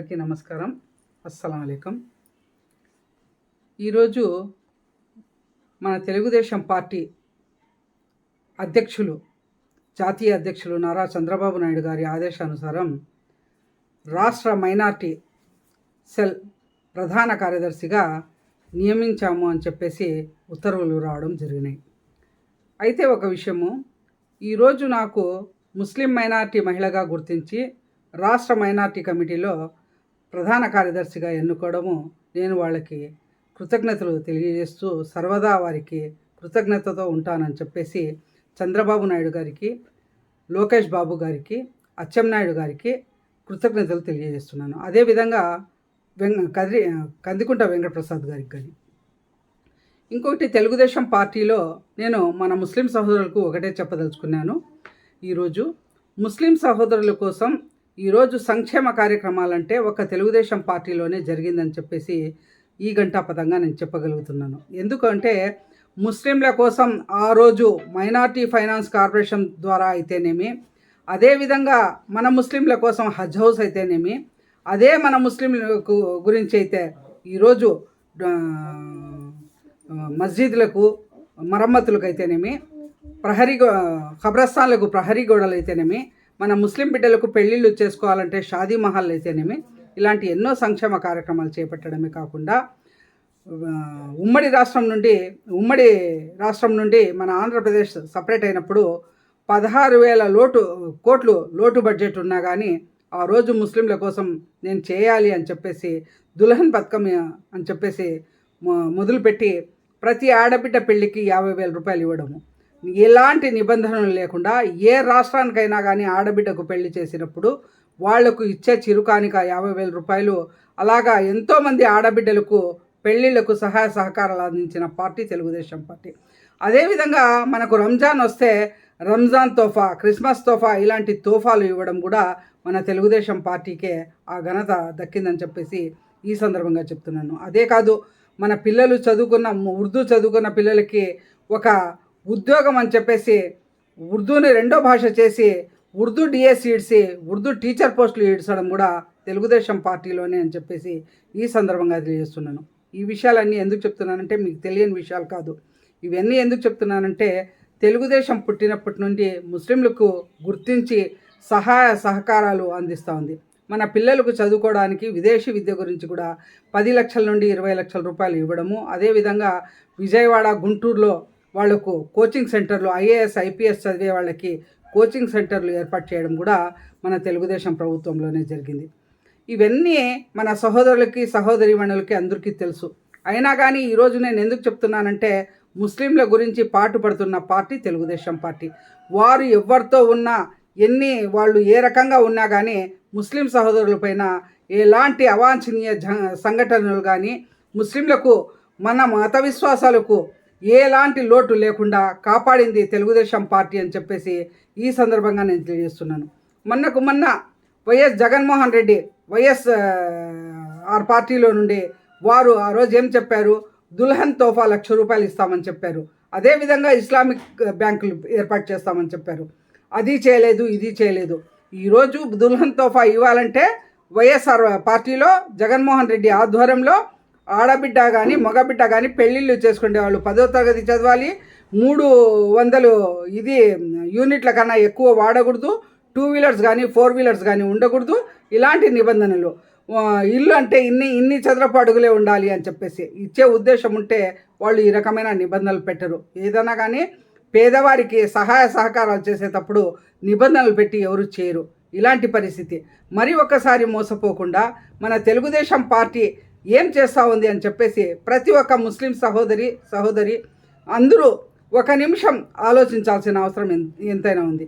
అందరికీ నమస్కారం. అస్సలం అయికం ఈరోజు మన తెలుగుదేశం పార్టీ అధ్యక్షులు జాతీయ అధ్యక్షులు నారా చంద్రబాబు నాయుడు గారి ఆదేశానుసారం రాష్ట్ర మైనార్టీ సెల్ ప్రధాన కార్యదర్శిగా నియమించాము అని చెప్పేసి ఉత్తర్వులు రావడం జరిగినాయి. అయితే ఒక విషయము ఈరోజు నాకు ముస్లిం మైనార్టీ మహిళగా గుర్తించి రాష్ట్ర మైనార్టీ కమిటీలో ప్రధాన కార్యదర్శిగా ఎన్నుకోవడము నేను వాళ్ళకి కృతజ్ఞతలు తెలియజేస్తూ సర్వదా వారికి కృతజ్ఞతతో ఉంటానని చెప్పేసి చంద్రబాబు నాయుడు గారికి లోకేష్ బాబు గారికి అచ్చెన్నాయుడు గారికి కృతజ్ఞతలు తెలియజేస్తున్నాను. అదేవిధంగా వెంగ కదిరి కందికుంట వెంకటప్రసాద్ గారికి కానీ ఇంకొకటి తెలుగుదేశం పార్టీలో నేను మన ముస్లిం సహోదరులకు ఒకటే చెప్పదలుచుకున్నాను. ఈరోజు ముస్లిం సహోదరుల కోసం ఈరోజు సంక్షేమ కార్యక్రమాలంటే ఒక తెలుగుదేశం పార్టీలోనే జరిగిందని చెప్పేసి ఈ గంటా పదంగా నేను చెప్పగలుగుతున్నాను. ఎందుకంటే ముస్లింల కోసం ఆ రోజు మైనార్టీ ఫైనాన్స్ కార్పొరేషన్ ద్వారా అయితేనేమి అదేవిధంగా మన ముస్లింల కోసం హజ్ హౌస్ అయితేనేమి అదే మన ముస్లింలకు గురించి అయితే ఈరోజు మస్జిద్లకు మరమ్మతులకు అయితేనేమి ప్రహరీ గో ఖబ్రస్థాన్లకు ప్రహరీ గోడలు అయితేనేమి మన ముస్లిం బిడ్డలకు పెళ్ళిళ్ళు చేసుకోవాలంటే షాదీ మహల్ అయితేనేమి ఇలాంటి ఎన్నో సంక్షేమ కార్యక్రమాలు చేపట్టడమే కాకుండా ఉమ్మడి రాష్ట్రం నుండి ఉమ్మడి రాష్ట్రం నుండి మన ఆంధ్రప్రదేశ్ సపరేట్ అయినప్పుడు పదహారు వేల లోటు కోట్లు లోటు బడ్జెట్ ఉన్నా కానీ ఆ రోజు ముస్లింల కోసం నేను చేయాలి అని చెప్పేసి దుల్హన్ పథకం అని చెప్పేసి మొదలుపెట్టి ప్రతి ఆడబిడ్డ పెళ్ళికి యాభై వేల రూపాయలు ఇవ్వడము. ఎలాంటి నిబంధనలు లేకుండా ఏ రాష్ట్రానికైనా కానీ ఆడబిడ్డకు పెళ్ళి చేసినప్పుడు వాళ్ళకు ఇచ్చే చిరుకానిక యాభై వేల రూపాయలు అలాగా ఎంతోమంది ఆడబిడ్డలకు పెళ్ళిళ్ళకు సహాయ సహకారాలు అందించిన పార్టీ తెలుగుదేశం పార్టీ. అదేవిధంగా మనకు రంజాన్ వస్తే రంజాన్ తోఫా క్రిస్మస్ తోఫా ఇలాంటి తోఫాలు ఇవ్వడం కూడా మన తెలుగుదేశం పార్టీకే ఆ ఘనత దక్కిందని చెప్పేసి ఈ సందర్భంగా చెప్తున్నాను. అదే కాదు మన పిల్లలు చదువుకున్న ఉర్దూ చదువుకున్న పిల్లలకి ఒక ఉద్యోగం అని చెప్పేసి ఉర్దూని రెండో భాష చేసి ఉర్దూ డిఎస్ ఈడ్సి ఉర్దూ టీచర్ పోస్టులు ఈడ్చడం కూడా తెలుగుదేశం పార్టీలోనే అని చెప్పేసి ఈ సందర్భంగా తెలియజేస్తున్నాను. ఈ విషయాలన్నీ ఎందుకు చెప్తున్నానంటే మీకు తెలియని విషయాలు కాదు. ఇవన్నీ ఎందుకు చెప్తున్నానంటే తెలుగుదేశం పుట్టినప్పటి నుండి ముస్లింలకు గుర్తించి సహాయ సహకారాలు అందిస్తూ ఉంది. మన పిల్లలకు చదువుకోవడానికి విదేశీ విద్య గురించి కూడా పది లక్షల నుండి ఇరవై లక్షల రూపాయలు ఇవ్వడము అదేవిధంగా విజయవాడ గుంటూరులో వాళ్ళకు కోచింగ్ సెంటర్లు ఐఏఎస్ ఐపీఎస్ చదివే వాళ్ళకి కోచింగ్ సెంటర్లు ఏర్పాటు చేయడం కూడా మన తెలుగుదేశం ప్రభుత్వంలోనే జరిగింది. ఇవన్నీ మన సహోదరులకి సహోదరిమణులకి అందరికీ తెలుసు. అయినా కానీ ఈరోజు నేను ఎందుకు చెప్తున్నానంటే ముస్లింల గురించి పాటుపడుతున్న పార్టీ తెలుగుదేశం పార్టీ. వారు ఎవరితో ఉన్నా ఎన్ని వాళ్ళు ఏ రకంగా ఉన్నా కానీ ముస్లిం సహోదరులపైన ఎలాంటి అవాంఛనీయ జ- సంఘటనలు కానీ ముస్లింలకు మన మత విశ్వాసాలకు ఎలాంటి లోటు లేకుండా కాపాడింది తెలుగుదేశం పార్టీ అని చెప్పేసి ఈ సందర్భంగా నేను తెలియజేస్తున్నాను. మొన్నకు మొన్న Y S Jaganmohan Reddy Y S R పార్టీలో నుండి వారు ఆ రోజు ఏం చెప్పారు? దుల్హన్ తోఫా లక్ష రూపాయలు ఇస్తామని చెప్పారు. అదేవిధంగా ఇస్లామిక్ బ్యాంకులు ఏర్పాటు చేస్తామని చెప్పారు. అది చేయలేదు ఇది చేయలేదు. ఈరోజు దుల్హన్ తోఫా ఇవ్వాలంటే వైఎస్ఆర్ పార్టీలో జగన్మోహన్ రెడ్డి ఆధ్వర్యంలో ఆడబిడ్డ కానీ మగబిడ్డ కానీ పెళ్ళిళ్ళు చేసుకునే వాళ్ళు పదో తరగతి చదవాలి. మూడు వందలు ఇది యూనిట్ల కన్నా ఎక్కువ వాడకూడదు. టూ వీలర్స్ కానీ ఫోర్ వీలర్స్ కానీ ఉండకూడదు. ఇలాంటి నిబంధనలు. ఇల్లు అంటే ఇన్ని ఇన్ని చదరపు అడుగులే ఉండాలి అని చెప్పేసి ఇచ్చే ఉద్దేశం ఉంటే వాళ్ళు ఈ రకమైన నిబంధనలు పెట్టరు. ఏదైనా కానీ పేదవారికి సహాయ సహకారాలు చేసేటప్పుడు నిబంధనలు పెట్టి ఎవరు చేయరు. ఇలాంటి పరిస్థితి. మరి ఒక్కసారి మోసపోకుండా మన తెలుగుదేశం పార్టీ ఏం చేస్తూ ఉంది అని చెప్పేసి ప్రతి ఒక్క ముస్లిం సహోదరి సహోదరి అందరూ ఒక నిమిషం ఆలోచించాల్సిన అవసరం ఎన్- ఎంతైనా ఉంది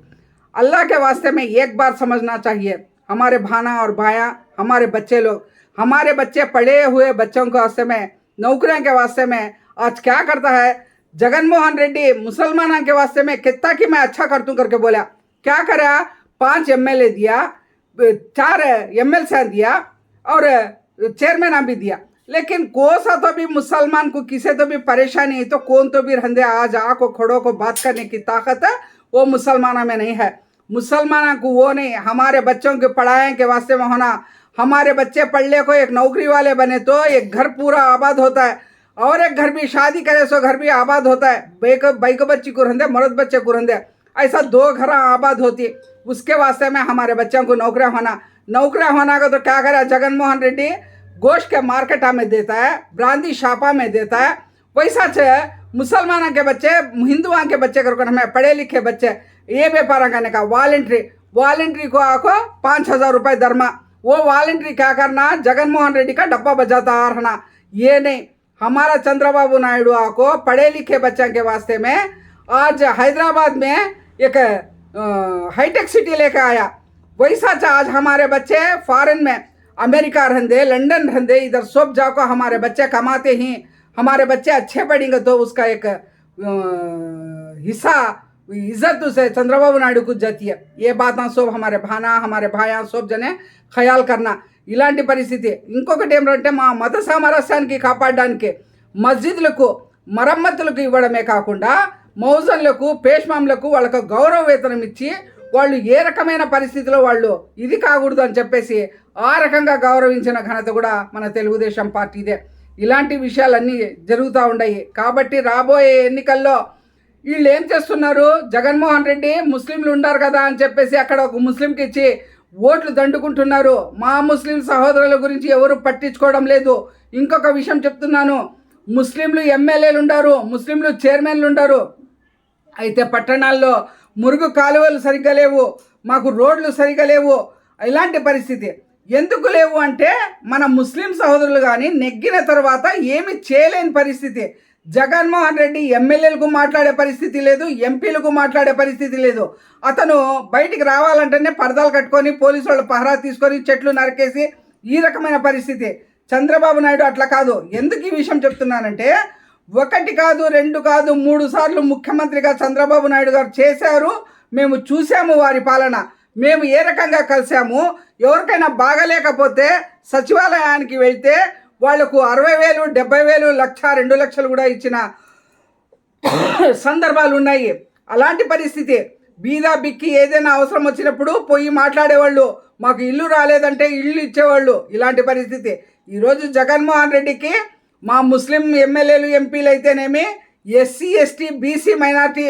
अल्लाह के वास्ते में एक बार समझना चाहिए हमारे भाना और भाया हमारे बच्चे लोग हमारे बच्चे पढ़े हुए बच्चों के वास्ते में नौकरियों के वास्ते में आज क्या करता है जगन मोहन रेड्डी मुसलमानों के वास्ते में कितना कि मैं अच्छा कर दूं करके बोला क्या करा पांच एमएलए दिया चार एमएलसी दिया और चेयरमैन भी दिया। लेकिन कौन सा तो भी मुसलमान को, किसी तो भी परेशानी है तो कौन तो भी रंधे आज आको खड़ो को बात करने की ताकत है वो मुसलमानों में नहीं है। मुसलमानों को वो नहीं, हमारे बच्चों के पढ़ाई के वास्ते में होना। हमारे बच्चे पढ़ ले को एक नौकरी वाले बने तो एक घर पूरा आबाद होता है। और एक घर भी शादी करे सो घर भी आबाद होता है। बैक बैक बच्ची को रंधे मर्द बच्चे को रंधे ऐसा दो घर आबाद होती उसके वास्ते में हमारे बच्चों को नौकरियाँ होना। नौकरियाँ होना का तो क्या करे जगन मोहन रेड्डी? गोश्त के मार्केटा में देता है ब्रांदी शापा में देता है। वैसा च मुसलमान के बच्चे हिंदुओं के बच्चे करके हमें पढ़े लिखे बच्चे, ये व्यापार करने का वॉलेंट्री वॉलेंट्री को आको पाँच हज़ार रुपये दरमा। वो वॉलेंट्री क्या करना जगन मोहन रेड्डी का डब्बा बजाता आ रहना। ये नहीं, हमारा चंद्रबाबू नायडू को पढ़े लिखे बच्चों के वास्ते में, आज हैदराबाद में एक हाईटेक सिटी लेके आया। वैसा आज हमारे बच्चे, फॉरेन में अमेरिका रहंदे लंदन रहंदे इधर सब जाकर हमारे बच्चे कमाते ही हमारे बच्चे अच्छे पढ़ेंगे तो उसका एक अ, हिस्सा इज्जत उसे चंद्रबाबू नायडू को जाती है ये बात सब हमारे भाना हमारे भाया सब जने ఖయాల్ కన్నా ఇలాంటి పరిస్థితి ఇంకొకటి ఏమిటంటే మా మత సామరస్యానికి కాపాడడానికి మస్జిద్లకు మరమ్మతులకు ఇవ్వడమే కాకుండా మౌజన్లకు పేష్మాంలకు వాళ్ళకు గౌరవ వేతనం ఇచ్చి వాళ్ళు ఏ రకమైన పరిస్థితిలో వాళ్ళు ఇది కాకూడదు అని చెప్పేసి ఆ రకంగా గౌరవించిన ఘనత కూడా మన తెలుగుదేశం పార్టీదే. ఇలాంటి విషయాలన్నీ జరుగుతూ ఉన్నాయి కాబట్టి రాబోయే ఎన్నికల్లో వీళ్ళు ఏం చేస్తున్నారు? జగన్మోహన్ రెడ్డి ముస్లింలు ఉండారు కదా అని చెప్పేసి అక్కడ ఒక ముస్లింకి ఇచ్చి ఓట్లు దండుకుంటున్నారు. మా ముస్లిం సహోదరుల గురించి ఎవరు పట్టించుకోవడం లేదు. ఇంకొక విషయం చెప్తున్నాను. ముస్లింలు ఎమ్మెల్యేలు ఉండారు. ముస్లింలు చైర్మన్లు ఉండారు. అయితే పట్టణాల్లో మురుగు కాలువలు సరిగ్గా లేవు మాకు రోడ్లు సరిగ్గా లేవు. ఇలాంటి పరిస్థితి ఎందుకు లేవు అంటే మన ముస్లిం సహోదరులు కానీ నెగ్గిన తర్వాత ఏమి చేయలేని పరిస్థితి. జగన్మోహన్ రెడ్డి ఎమ్మెల్యేలకు మాట్లాడే పరిస్థితి లేదు ఎంపీలకు మాట్లాడే పరిస్థితి లేదు. అతను బయటికి రావాలంటేనే పరదాలు కట్టుకొని పోలీసు వాళ్ళు పహరా తీసుకొని చెట్లు నరికేసి ఈ రకమైన పరిస్థితి. చంద్రబాబు నాయుడు అట్లా కాదు. ఎందుకు ఈ విషయం చెప్తున్నానంటే ఒకటి కాదు రెండు కాదు మూడు సార్లు ముఖ్యమంత్రిగా చంద్రబాబు నాయుడు గారు చేశారు. మేము చూసాము వారి పాలన. మేము ఏ రకంగా కలిసాము ఎవరికైనా బాగలేకపోతే సచివాలయానికి వెళ్తే వాళ్ళకు అరవై వేలు డెబ్బై వేలు లక్ష రెండు లక్షలు కూడా ఇచ్చిన సందర్భాలు ఉన్నాయి. అలాంటి పరిస్థితి. బీదా బిక్కి ఏదైనా అవసరం వచ్చినప్పుడు పోయి మాట్లాడేవాళ్ళు. మాకు ఇల్లు రాలేదంటే ఇల్లు ఇచ్చేవాళ్ళు. ఇలాంటి పరిస్థితి. ఈరోజు జగన్మోహన్ రెడ్డికి మా ముస్లిం ఎమ్మెల్యేలు ఎంపీలు అయితేనేమి ఎస్సీ ఎస్టీ బీసీ మైనార్టీ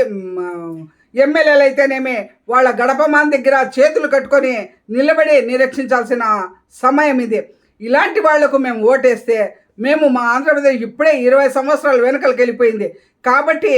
ఎమ్మెల్యేలు అయితేనేమి వాళ్ళ గడపమాన్ దగ్గర చేతులు కట్టుకొని నిలబడి నిరీక్షించాల్సిన సమయం ఇది. ఇలాంటి వాళ్ళకు మేము ఓటేస్తే మేము మా ఆంధ్రప్రదేశ్ ఇప్పుడే ఇరవై సంవత్సరాలు వెనుకలకు వెళ్ళిపోయింది. కాబట్టి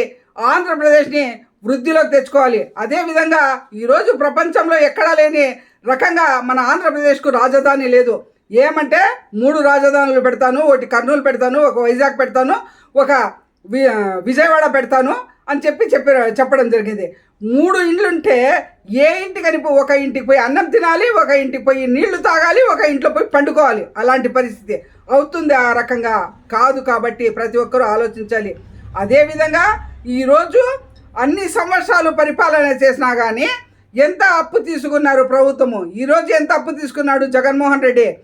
ఆంధ్రప్రదేశ్ని వృద్ధిలోకి తెచ్చుకోవాలి. అదేవిధంగా ఈరోజు ప్రపంచంలో ఎక్కడా లేని రకంగా మన ఆంధ్రప్రదేశ్కు రాజధాని లేదు. ఏమంటే మూడు రాజధానులు పెడతాను ఒకటి కర్నూలు పెడతాను ఒక వైజాగ్ పెడతాను ఒక వి- విజయవాడ పెడతాను అని చెప్పి చెప్పి చెప్పడం జరిగింది. మూడు ఇండ్లుంటే ఏ ఇంటికని పో- ఒక ఇంటికి పోయి అన్నం తినాలి ఒక ఇంటికి పోయి నీళ్ళు తాగాలి ఒక ఇంట్లో పోయి పండుకోవాలి. అలాంటి పరిస్థితి అవుతుంది ఆ రకంగా కాదు కాబట్టి ప్రతి ఒక్కరూ ఆలోచించాలి. అదేవిధంగా ఈరోజు అన్ని సంవత్సరాలు పరిపాలన చేసినా కానీ ఎంత అప్పు తీసుకున్నారు ప్రభుత్వము? ఈరోజు ఎంత అప్పు తీసుకున్నాడు జగన్మోహన్ రెడ్డి?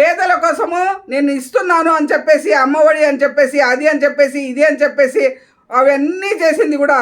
పేదల కోసము నేను ఇస్తున్నాను అని చెప్పేసి అమ్మఒడి అని చెప్పేసి అది అని చెప్పేసి ఇది అని చెప్పేసి అవన్నీ చేసింది కూడా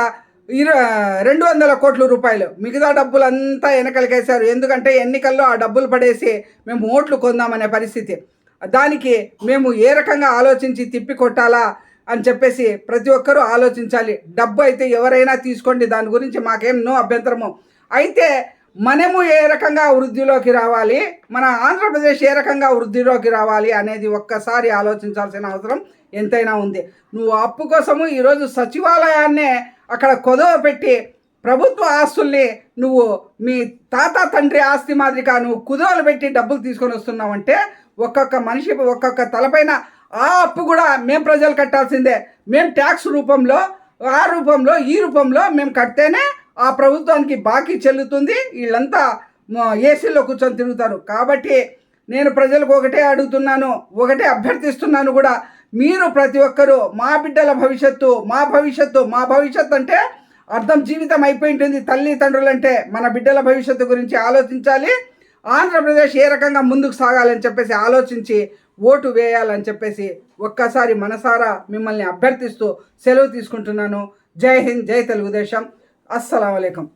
రెండు వందల కోట్ల రూపాయలు. మిగతా డబ్బులంతా వెనకలికేశారు. ఎందుకంటే ఎన్నికల్లో ఆ డబ్బులు పడేసి మేము ఓట్లు కొందామనే పరిస్థితి. దానికి మేము ఏ రకంగా ఆలోచించి తిప్పి కొట్టాలా అని చెప్పేసి ప్రతి ఒక్కరూ ఆలోచించాలి. డబ్బు అయితే ఎవరైనా తీసుకోండి. దాని గురించి మాకేం నో అభ్యంతరము. అయితే మనము ఏ రకంగా వృద్ధిలోకి రావాలి? మన ఆంధ్రప్రదేశ్ ఏ రకంగా వృద్ధిలోకి రావాలి అనేది ఒక్కసారి ఆలోచించాల్సిన అవసరం ఎంతైనా ఉంది. నువ్వు అప్పు కోసము ఈరోజు సచివాలయాన్నే అక్కడ కొదవ పెట్టి ప్రభుత్వ ఆస్తుల్ని నువ్వు మీ తాత తండ్రి ఆస్తి మాదిరిగా నువ్వు కుదవలు పెట్టి డబ్బులు తీసుకొని వస్తున్నావంటే ఒక్కొక్క మనిషి ఒక్కొక్క తలపైన ఆ అప్పు కూడా మేము ప్రజలు కట్టాల్సిందే. మేము ట్యాక్స్ రూపంలో ఆ రూపంలో ఈ రూపంలో మేము కడితేనే ఆ ప్రభుత్వానికి బాకీ చెల్లుతుంది. వీళ్ళంతా ఏసీలో కూర్చొని తిరుగుతారు. కాబట్టి నేను ప్రజలకు ఒకటే అడుగుతున్నాను ఒకటే అభ్యర్థిస్తున్నాను కూడా. మీరు ప్రతి ఒక్కరూ మా బిడ్డల భవిష్యత్తు మా భవిష్యత్తు మా భవిష్యత్తు అంటే అర్థం జీవితం అయిపోయి ఉంటుంది తల్లిదండ్రులు అంటే మన బిడ్డల భవిష్యత్తు గురించి ఆలోచించాలి. ఆంధ్రప్రదేశ్ ఏ రకంగా ముందుకు సాగాలని చెప్పేసి ఆలోచించి ఓటు వేయాలని చెప్పేసి ఒక్కసారి మనసారా మిమ్మల్ని అభ్యర్థిస్తూ సెలవు తీసుకుంటున్నాను. జై హింద్ జై తెలుగుదేశం. అస్సలం అయికం